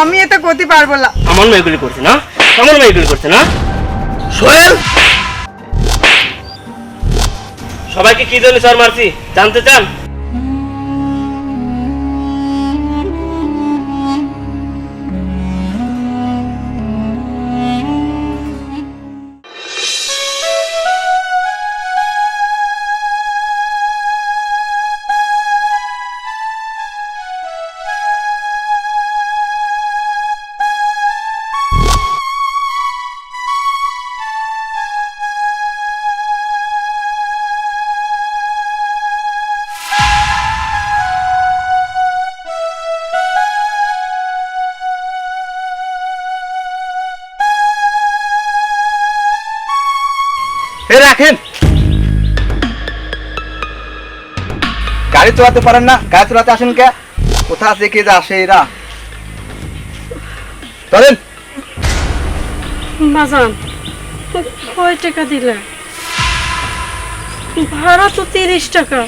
আমি এটা করতে পারব না। আমার মেয়েগুলি করছে না? আমার মেয়েগুলি করছে না? সোহেল! সবাইকে কি জন্য স্যার মারছি? জানতে চান? রাখেন। গাড়ি চালাতে পারেন না গাড়ি চালাতে আসেন কে? কোথা থেকে যে আসে এরা? বাজান কয় টাকা দিলে? ভাড়া তো তিরিশ টাকা।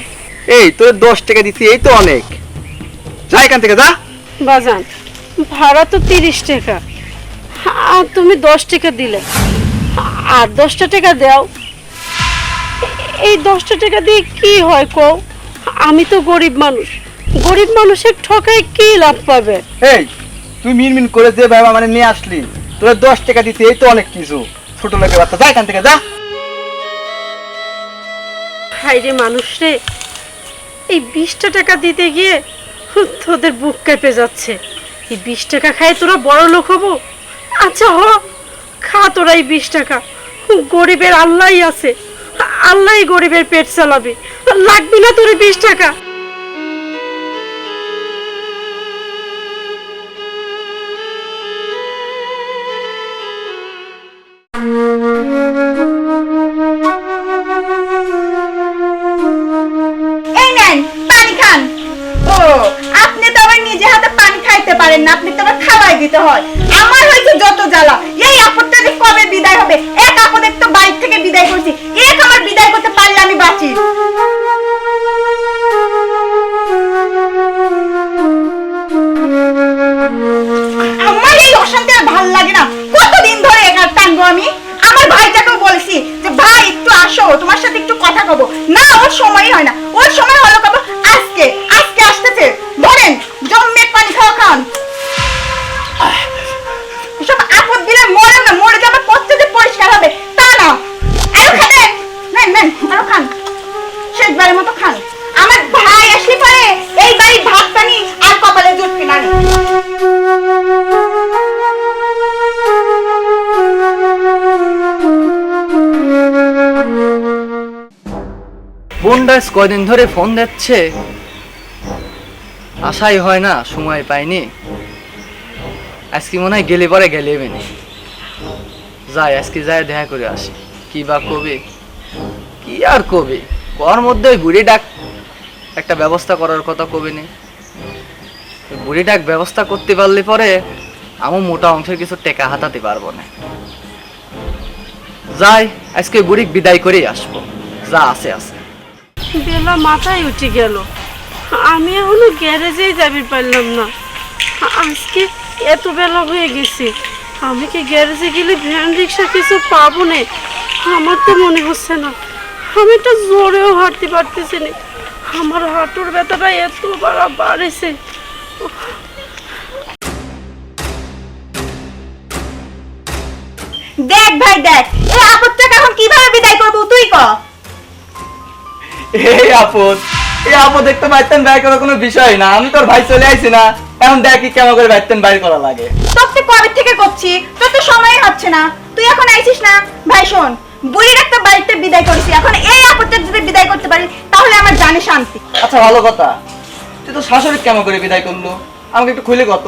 এই তোর দশ টাকা দিচ্ছি এই তো অনেক। যা এখান থেকে যা। বাজান ভাড়া তো তিরিশ টাকা। আর তুমি দশ টাকা দিলে। আর দশটা টাকা দাও। এই দশটা টাকা দিয়ে কি হয় কও? আমি তো গরিব মানুষ। গরিব মানুষের ঠকায় কি লাভ পাবে? এই তুই মিন মিন করে যে বাবা মানে নিয়ে আসলি তোর দশ টাকা দিতে এই তো অনেক কিছু। ছোট লোকের বাচ্চা যা এখান থেকে যা। হাইরে মানুষ রে এই বিশটা টাকা দিতে গিয়ে তোদের বুক কেঁপে যাচ্ছে। এই বিশ টাকা খায় তোরা বড় লোক হব? আচ্ছা হ খা তোরা এই বিশ টাকা। গরিবের আল্লাহই আছে। আল্লাহই গরিবের পেট চালাবে। লাগবে না তোর বিশ টাকা। আপনি তো আবার নিজে হাতে পানি খাইতে পারেন না, আপনি তো আবার খাওয়াই দিতে হয়। আমার হয়েছে যত জ্বালা কয়দিন ধরে ফোন দিচ্ছে। আশাই হয় না, সময় পাইনি। আজকে মনে হয় গেলে পরে গেলে বেনি। যাই, আজকে যাই, দেখা করে আসি। কি বা কবে? কি আর কবে? কর মধ্যে ওই বুড়ি ডাক একটা ব্যবস্থা করার কথা কবে নেই বুড়ি ডাক ব্যবস্থা করতে পারলে পরে আমি মোটা অংশের কিছু টেকা হাতাতে পারব না। যাই, আজকে বুড়িক বিদায় করেই আসব। যা আছে আছে। বেলা মাথায় উঠে গেল। আমি এখনও গ্যারেজেই যাবি পারলাম না। আজকে এত বেলা হয়ে গেছে। আমি কি গ্যারেজে গেলে ভ্যান রিক্সা কিছু পাবো না? আমার তো মনে হচ্ছে না। আমি তো জোরেও হাঁটতে পারতেছি না। আমার হাঁটুর ব্যথাটা এত বাড়া বাড়েছে। দেখ ভাই, দেখ। এই আপদটাকে এখন কীভাবে বিদায় করব তুই ক? এই আপদ এই আপদ দেখতে ব্যয় করার কোনো বিষয় না। আমি তোর ভাই চলে আইছি না। এখন দেখি কেমন করে বাইতেন বাইর করা লাগে। তোর তো কবে থেকে করছি? তোর তো সময় হচ্ছে না। তুই এখন আইছিস না? ভাই শোন বুড়ির একটা বাড়িতে বিদায় করেছি। এখন এই আপদটা যদি বিদায় করতে পারি তাহলে আমার জানে শান্তি। আচ্ছা ভালো কথা। তুই তো শাশুড়ি কেমন করে বিদায় করল? আমাকে একটু খুলে কত।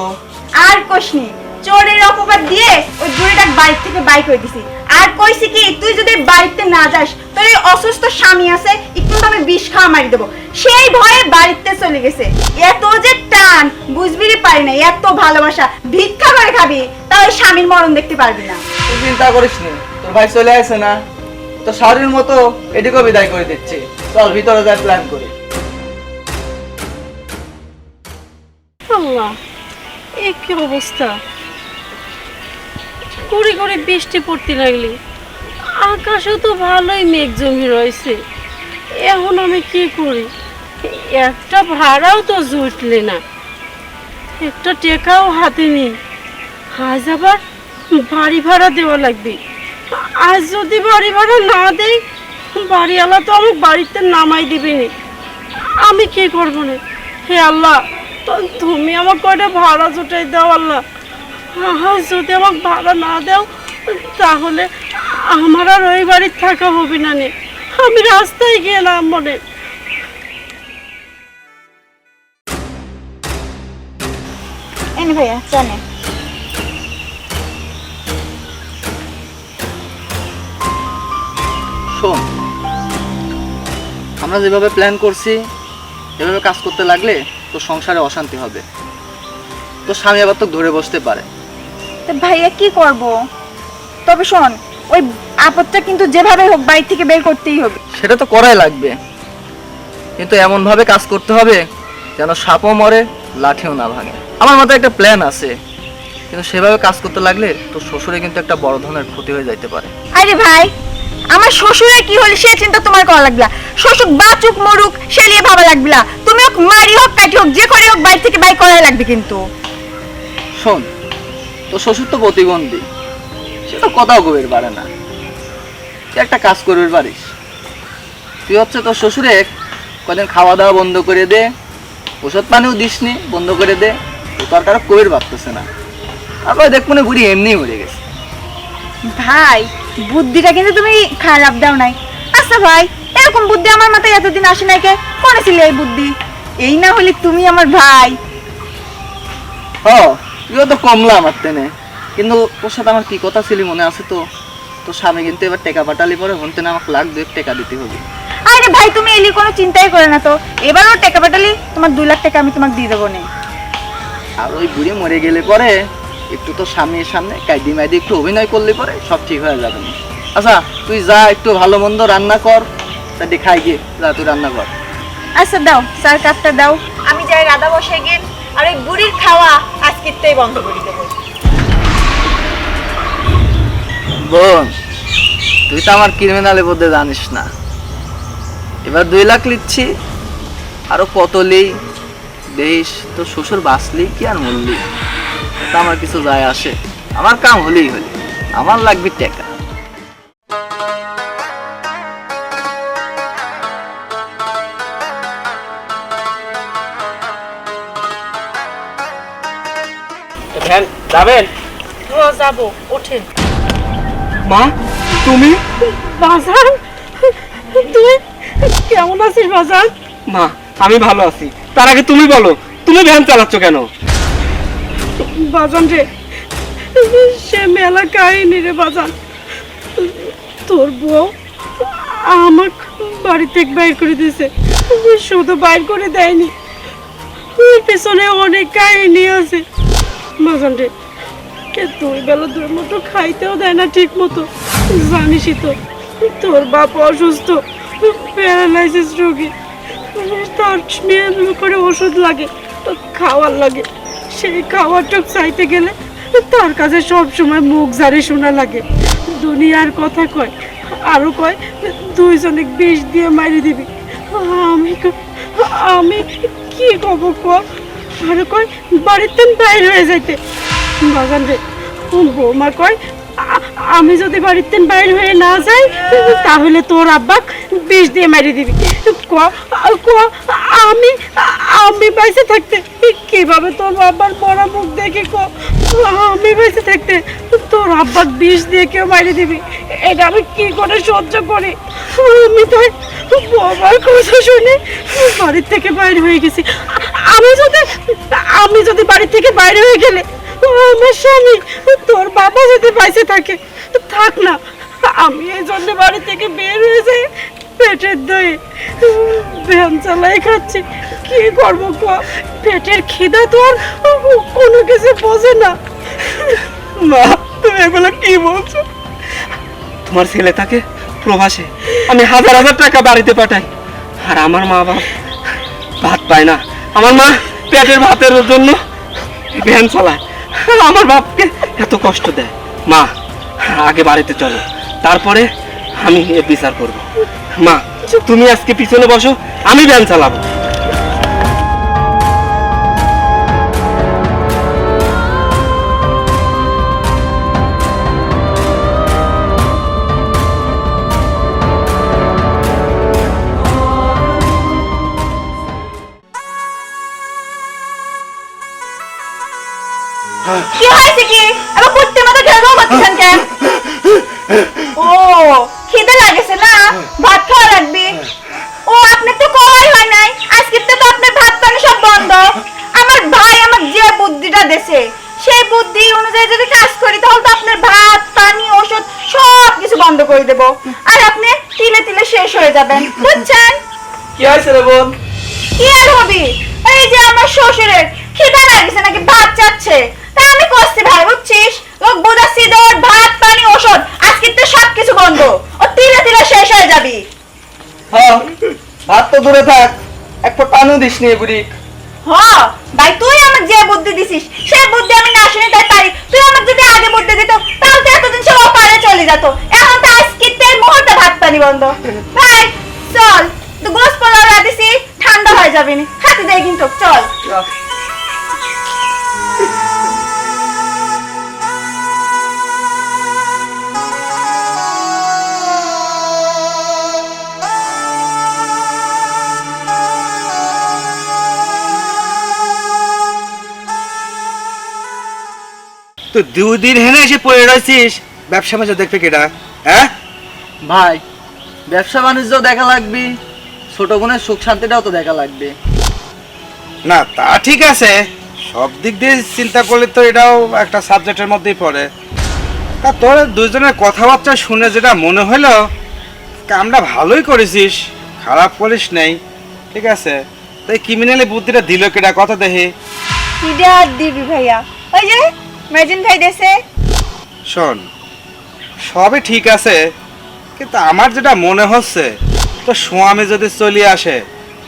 আর কোশনি চোরের অপবাদ দিয়ে ওই বুড়িটা বাড়ির থেকে বাই করে দিছি। আর কইছি কি তুই যদি বাড়িতে না যাস তোর এই অসুস্থ স্বামী আছে একটু আমি বিষ খাওয়া মারি দেবো। সেই ভয়ে বাড়িতে চলে গেছে। এত যে টান বুঝবি পারি না এত ভালোবাসা। ভিক্ষা করে খাবি তাও ওই স্বামীর মরণ দেখতে পারবি না। তুই চিন্তা করিস নি তোর ভাই চলে আসে না তো শাড়ির মতো এদিকেও বিদায় করে দিচ্ছি। চল ভিতরে যাই প্ল্যান করি। আল্লাহ এ কি অবস্থা? করে করে বৃষ্টি পড়তে লাগলি। আকাশে তো ভালোই মেঘ জমি রয়েছে। এখন আমি কি করি? একটা ভাড়াও তো জুটলে না। একটা টেকাও হাতে নেই। আজ আবার বাড়ি ভাড়া দেওয়া লাগবে। আজ যদি বাড়ি ভাড়া না দেয় বাড়িওয়ালা তো আমার বাড়িতে নামাই দিবে নি। আমি কি করব না? হে আল্লাহ তুমি আমার কয়টা ভাড়া জোটাই দাও আল্লাহ। যদি আমাকে ভাড়া না দাও তাহলে আমার আর ওই বাড়ির থাকা হবে না নে। আমি রাস্তায় গেলাম মনে। ভাইয়া জানে শোন আমরা যেভাবে প্ল্যান করছি এভাবে কাজ করতে লাগলে তো সংসারে অশান্তি হবে। তো স্বামী আবার তো ধরে বসতে পারে। তো ভাইয়া কি করব? তবে শোন ওই আপদটা কিন্তু যেভাবে হোক বাড়ি থেকে বের করতেই হবে। সেটা তো করাই লাগবে। কিন্তু এমন ভাবে কাজ করতে হবে যেন সাপও মরে লাঠিও না ভাঙে। আমার মাথায় একটা প্ল্যান আছে। কিন্তু সেভাবে কাজ করতে লাগলে তো শ্বশুরে কিন্তু একটা বড় ধরনের ক্ষতি হয়ে যাইতে পারে। আরে ভাই আমার শ্বশুরের কি হলে সে চিন্তা তোমার করা লাগলা শ্বশুর বাচুক মরুক সে নিয়ে ভাবা লাগলা তুমি হোক মারি হোক কাটি হোক যে করে হোক বাড়ি থেকে বাই করাই লাগবে কিন্তু। শোন তো শ্বশুর তো প্রতিবন্ধী। সে তো কথাও কবির পারে না। তুই একটা কাজ করবির পারিস। তুই হচ্ছে তোর শ্বশুরে কদিন খাওয়া দাওয়া বন্ধ করে দে ওষুধ পানিও দিসনি বন্ধ করে দে ও তো আর কারও কবির ভাবতেছে না। তারপরে দেখ মনে বুড়ি এমনি মরে গেছে। ভাই বুদ্ধিটা কিন্তু তুমি খারাপ দাও নাই। আচ্ছা ভাই এরকম বুদ্ধি আমার মাথায় এতদিন আসে নাই কে? করেছিলে এই বুদ্ধি? এই না হলে তুমি আমার ভাই। হ তুইও তো কমলা আমার তেনে কিন্তু ওর সাথে আমার কি কথা ছিল মনে আছে তো? তোর স্বামী কিন্তু এবার টেকা পাঠালি পরে হনতে না আমাকে লাখ দুয়েক টাকা দিতে হবে। আরে ভাই তুমি এলি কোনো চিন্তাই করে না তো। এবারও টাকা পাঠালি তোমার দুই লাখ টাকা আমি তোমাকে দিয়ে দেবো না। আর ওই বুড়ি মরে গেলে পরে একটু তো স্বামীর সামনে কাইদি মাইদি একটু অভিনয় করলে পরে সব ঠিক হয়ে যাবে না। আচ্ছা তুই যা একটু ভালো মন্দ রান্না কর তা দেখাই গিয়ে যা তুই রান্না কর। আচ্ছা দাও চার কাপটা দাও। আমি যাই রাধা বসে গিয়ে আর ওই বুড়ির খাওয়া আজকেরটাই বন্ধ করে দেবো। বোন, তুই তো আমার ক্রিমিনালের মধ্যে জানিস না। এবার দুই লাখ লিচ্ছি আরও কত লেই? দেশ তো শ্বশুর বাঁচলি কি আর মরলি? তা আমার কিছু যায় আসে। আমার কাম হলেই হলে। আমার লাগবে টাকা। ভ্যান যাবেন। ও যাব ওঠেন। মা তুমি? বাজার তুই কেমন আছিস বাজার মা আমি ভালো আছি। তার আগে তুমি বলো তুমি ভ্যান চালাচ্ছ কেন? বাজান রে সে মেলা কাহিনী রে বাজান। তোর বউ আমার বাড়ি থেকে বাইর করে দিয়েছে। শুধু বাইর করে দেয়নি। পেছনে অনেক কাহিনী আছে। বাজান রে কে দুই বেলা দুই মতো খাইতেও দেয় না ঠিক মতো। জানিসই তো, তোর বাপ অসুস্থ, প্যারালাইসিস রোগী। তার করে ওষুধ লাগে, তো খাওয়ার লাগে। সেই খাওয়ারটা চাইতে গেলে তার কাছে সব সময় মুখ জারি শোনা লাগে। দুনিয়ার কথা কয়, আরও কয়, দুইজনে বিষ দিয়ে মারি দিবি। আমি আমি কি কব ক আরও কয় বাড়িতে বাইর হয়ে যাইতে। বাগান রে বৌমা কয় আমি যদি বাড়িতে বাইর হয়ে না যাই, তাহলে তোর আব্বা বিষ দিয়ে মারি দিবি। আমি আমি বাইসে থাকতে, কীভাবে তোর বাবার মরা মুখ দেখে ক আমি বাইসে থাকতে, তোর আব্বা বিষ দিয়ে কেউ মারি দিবি। এটা আমি কি করে সহ্য করি? আমি তাই বাবার কথা শুনে। বাড়ির থেকে বাইরে হয়ে গেছি। আমি যদি আমি যদি বাড়ি থেকে বাইরে হয়ে গেলে, আমার স্বামী, তোর বাবা যদি বাইসে থাকে থাক না, আমি এই জন্য বাড়ি থেকে বের হয়ে যাই, পেটের দই ভ্যান চালাই খাচ্ছি। কি করব পেটের খিদা তো আর কোনো কিছু বোঝে না। মা, তুমি এগুলো কি বলছো? তোমার ছেলে থাকে প্রবাসে, আমি হাজার হাজার টাকা বাড়িতে পাঠাই। আর আমার মা বাপ ভাত পায় না। আমার মা পেটের ভাতের জন্য ভ্যান চালায়। আমার বাপকে এত কষ্ট দেয়। মা আগে বাড়িতে চলো। তারপরে আমি এর বিচার করব। মা তুমি আজকে পিছনে বসো আমি ভ্যান চালাবো। কি হয়েছে কি? আবার কুত্তে মতো ঘেউ ঘেউ করতেছেন কেন? খাওয়া লাগবে ও আপনার তো কওয়াই হয় নাই। আজকে তো আপনার ভাত পানি সব বন্ধ। আমার ভাই আমার যে বুদ্ধিটা দেছে সেই বুদ্ধি অনুযায়ী যদি কাজ করি তাহলে তো আপনার ভাত পানি ওষুধ সব কিছু বন্ধ করে দেব। আর আপনি তিলে তিলে শেষ হয়ে যাবেন। বুঝছেন? কি হয়েছে রে বোন? কি আর হবি? এই যে আমার শ্বশুরের খিদা লাগছে নাকি ভাত চাচ্ছে? তাই আমি করছি ভাই বুঝছিস? লোক বুঝাচ্ছি তোর ভাত পানি ওষুধ আজকে তো সব কিছু বন্ধ। ও তিলে তিলে শেষ হয়ে যাবি। হ্যাঁ ভাত তো দূরে থাক। এক ফোঁট দিস নি বুড়ি হ ভাই তুই আমার যে বুদ্ধি দিছিস সেই বুদ্ধি আমি না শুনে তাই পারি। তুই আমার যদি আগে বুদ্ধি দিত তাহলে তো এতদিন সব পারে চলে যেত। এখন তো আজকে তেল মুহূর্তে ভাত পানি বন্ধ। ভাই চল তো গোস পোলাও দিছি ঠান্ডা হয়ে যাবে নি। হাতে দেয় কিন্তু চল। তো দুই দিন হেনে এসে পড়ে রয়েছিস। ব্যবসা বাণিজ্য দেখবে কেটা হ্যাঁ? ভাই ব্যবসা বাণিজ্য দেখা লাগবে ছোট বোনের সুখ শান্তিটাও তো দেখা লাগবে। না তা ঠিক আছে। সব দিক দিয়ে চিন্তা করলে তো এটাও একটা সাবজেক্টের মধ্যেই পড়ে। তা তোর দুজনের কথাবার্তা শুনে যেটা মনে হলো কামটা ভালোই করেছিস খারাপ করিস নাই ঠিক আছে? তাই ক্রিমিনালি বুদ্ধিটা দিল কেটা কথা দেখে। কিডা দিবি ভাইয়া? ওই যে মেজিন ভাই দেশে? শোন সবই ঠিক আছে কিন্তু আমার যেটা মনে হচ্ছে তো স্বামী যদি চলে আসে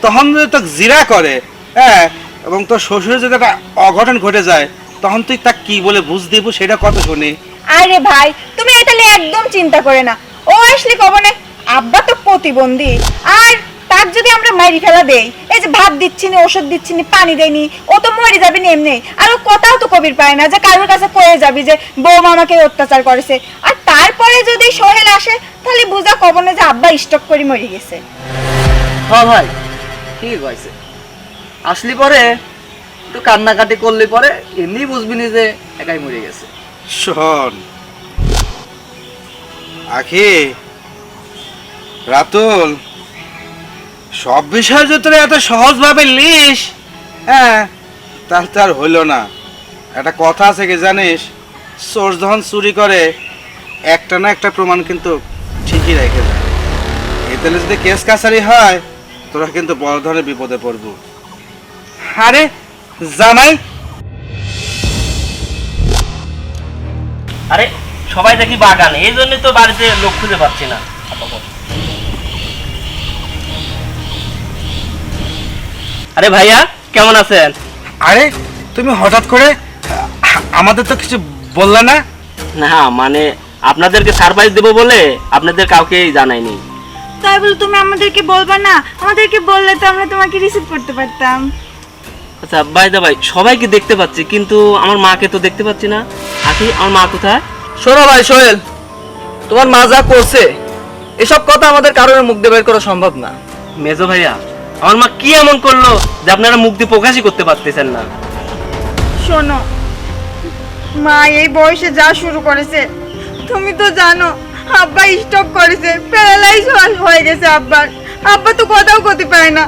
তখন যদি তোকে জিরা করে হ্যাঁ এবং তোর শ্বশুরের যদি একটা অঘটন ঘটে যায় তখন তুই তা কি বলে বুঝ দিব সেটা কত শুনি। আরে ভাই তুমি এটা নিয়ে একদম চিন্তা করে না। ও আসলে কবনে আব্বা তো প্রতিবন্ধী আর তার যদি আমরা মারি ফেলা দেই এই যে ভাত দিচ্ছি না ওষুধ দিচ্ছি না পানি দেয়নি ও তো মরে যাবে না এমনি। আর ও কথাও তো কবির পায় না যে কারোর কাছে কয়ে যাবি যে বৌমা আমাকে অত্যাচার করেছে। আর তারপরে যদি সোহেল আসে তাহলে বুঝা কবনে যে আব্বা স্টক করে মরে গেছে। হ্যাঁ ভাই ঠিক হয়েছে আসলি পরে একটু কান্নাকাটি করলে পরে এমনি বুঝবি নি যে একাই মরে গেছে। শোন। আখি রাতুল সব বিষয় যদি তোরা এত সহজভাবে লিস হ্যাঁ তাহলে তো আর হইল না। একটা কথা আছে কি জানিস? চোর যখন চুরি করে একটা না একটা প্রমাণ কিন্তু ঠিকই রেখে যায় এতে যদি কেস কাছারি হয়, তোরা কিন্তু বড় ধরনের বিপদে পড়ব। আরে জানাই আরে, সবাই দেখি বাগানে। এই জন্য তো বাড়িতে লোক খুঁজে পাচ্ছি না। আরে ভাইয়া কেমন আছেন? আরে তুমি হঠাৎ করে আমাদের তো কিছু বললে না? না মানে আপনাদেরকে সারপ্রাইজ দেবো বলে আপনাদের কাউকে জানাইনি। তাই বলে তুমি আমাদেরকে বলবা না? আমাদেরকে বললে তো আমরা তোমাকে রিসিভ করতে পারতাম। আচ্ছা ভাই দা ভাই সবাইকে দেখতে পাচ্ছি কিন্তু আমার মাকে তো দেখতে পাচ্ছি না। আখি আমার মা কোথায়? শোনো ভাই সোহেল তোমার মা যা করছে এসব কথা আমাদের কারোর মুখ দিয়ে বের করা সম্ভব না। মেজো ভাইয়া আমার মা কি এমন করল যে আপনারা দিয়ে প্রকাশই করতে পারতেছেন না? শোনো, মা এই বয়সে যা শুরু করেছে, তুমি তো জানো, আব্বা স্টপ করেছে প্যারালাইজ হয়ে গেছে আব্বার। আব্বা তো কথাও করতে পারে না।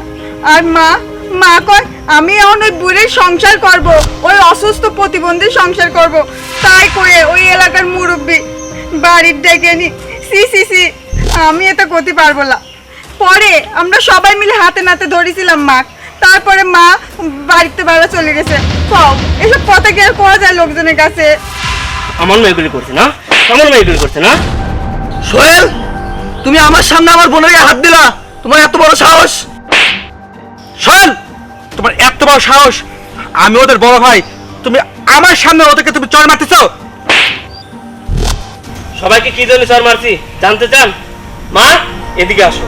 আর মা মা কয়, আমি এখন ওই বুড়ির সংসার করব, ওই অসুস্থ প্রতিবন্ধীর সংসার করব, তাই কয়ে ওই এলাকার মুরব্বী বাড়ির ডেকে নি। সি সি সি, আমি এটা করতে পারব না। পরে আমরা সবাই মিলে হাতে নাতে ধরেছিলাম মা তারপরে মা বাড়িতে বেড়া চলে গেছে। কও এসব কথা কি আর করা যায় লোকজনের কাছে? আমার মেয়েগুলি করছে না? আমার মেয়েগুলি করছে না? সোহেল তুমি আমার সামনে আমার বোনের হাত দিলা। তোমার এত বড় সাহস। সোহেল তোমার এত বড় সাহস। আমি ওদের বড় ভাই। তুমি আমার সামনে ওদেরকে তুমি চড় মারতেছ? সবাইকে কি জন্য চর মারছি? জানতে চান? মা এদিকে আসো।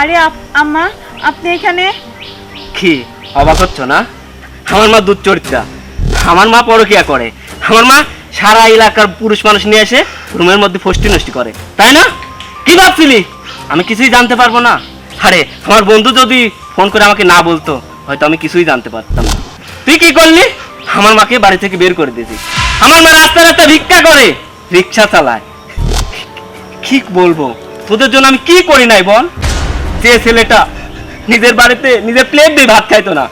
আরে আম্মা, আপনি এখানে? কি, অবাক হচ্ছ না? আমার মা দুধ চরিত্রা আমার মা পরকিয়া করে। আমার মা সারা এলাকার পুরুষ মানুষ নিয়ে এসে রুমের মধ্যে ফষ্টি নষ্টি করে। তাই না? কি ভাবছিলি? আমি কিছুই জানতে পারব না। আরে, আমার বন্ধু যদি ফোন করে আমাকে না বলতো, হয়তো আমি কিছুই জানতে পারতাম না। তুই কি করলি? আমার মাকে বাড়ি থেকে বের করে দিয়েছিস। আমার মা রাস্তা রাস্তা ভিক্ষা করে, রিক্সা চালায়। কি বলব? তোদের জন্য আমি কি করি নাই বল? যে ছেলেটা নিজের বাড়িতে নিজের প্লেট দিয়ে ভাত খাইতো না,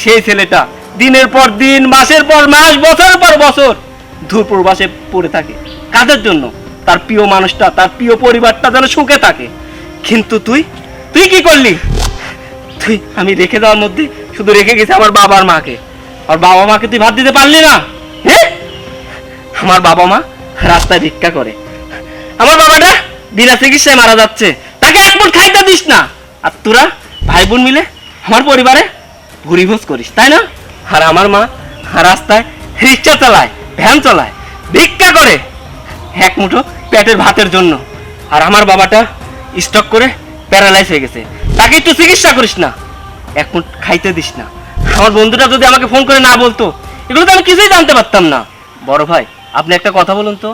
সেই ছেলেটা দিনের পর দিন, মাসের পর মাস, বছরের পর বছর দূর প্রবাসে পড়ে থাকে। কাদের জন্য? তার প্রিয় মানুষটা, তার প্রিয় পরিবারটা যেন সুখে থাকে। কিন্তু তুই তুই কি করলি? তুই, আমি রেখে দেওয়ার মধ্যে শুধু রেখে গেছি আমার বাবার মাকে। আর বাবা মাকে তুই ভাত দিতে পারলি না? আমার বাবা মা রাস্তায় ভিক্ষা করে। আমার বাবাটা বিনা চিকিৎসায় মারা যাচ্ছে। তাকে এক মুঠ খাইতে দিস না। আর তোরা ভাই বোন মিলে আমার পরিবারে ঘুরিভোজ করিস, তাই না? আর আমার মা রাস্তায় রিক্সা চালায়, ভ্যান চালায়, ভিক্ষা করে এক মুঠো পেটের ভাতের জন্য। আর আমার বাবাটা স্টক করে প্যারালাইজ হয়ে গেছে। তাকে একটু চিকিৎসা করিস না। এক মুঠ খাইতে দিস না। আমার বন্ধুটা যদি আমাকে ফোন করে না বলতো, এগুলো তো আমি কিছুই জানতে পারতাম না। বড় ভাই, আপনি একটা কথা বলুন তো।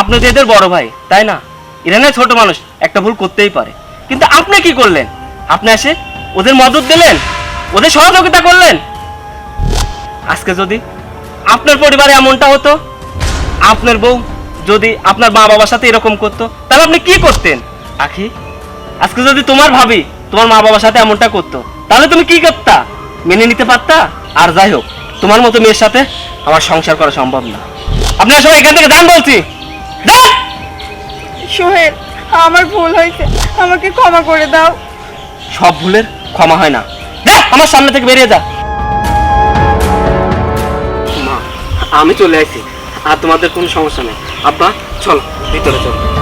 আপনি তো এদের বড় ভাই, তাই না? এরা ছোট মানুষ। একটা ভুল করতেই পারে। কিন্তু আপনি কি করলেন? আপনি এসে ওদের মদত দিলেন? ওদের সহযোগিতা করলেন? আজকে যদি আপনার পরিবারে এমনটা হতো, আপনার বউ যদি আপনার মা বাবার সাথে এরকম করতো, তাহলে আপনি কি করতেন? আখি, আজকে যদি তোমার ভাবি তোমার মা বাবার সাথে এমনটা করতো, তাহলে তুমি কি করতা? মেনে নিতে পারতা? আর যাই হোক, তোমার মতো মেয়ের সাথে আমার সংসার করা সম্ভব না। আপনারা সবাই এখান থেকে, যান বলছি। সোহেল আমার ভুল হয়েছে। আমাকে ক্ষমা করে দাও। সব ভুলের ক্ষমা হয় না। যা আমার সামনে থেকে বেরিয়ে যা। মা আমি চলে আসি আর তোমাদের কোনো সমস্যা নেই। আব্বা চলো ভিতরে চলো।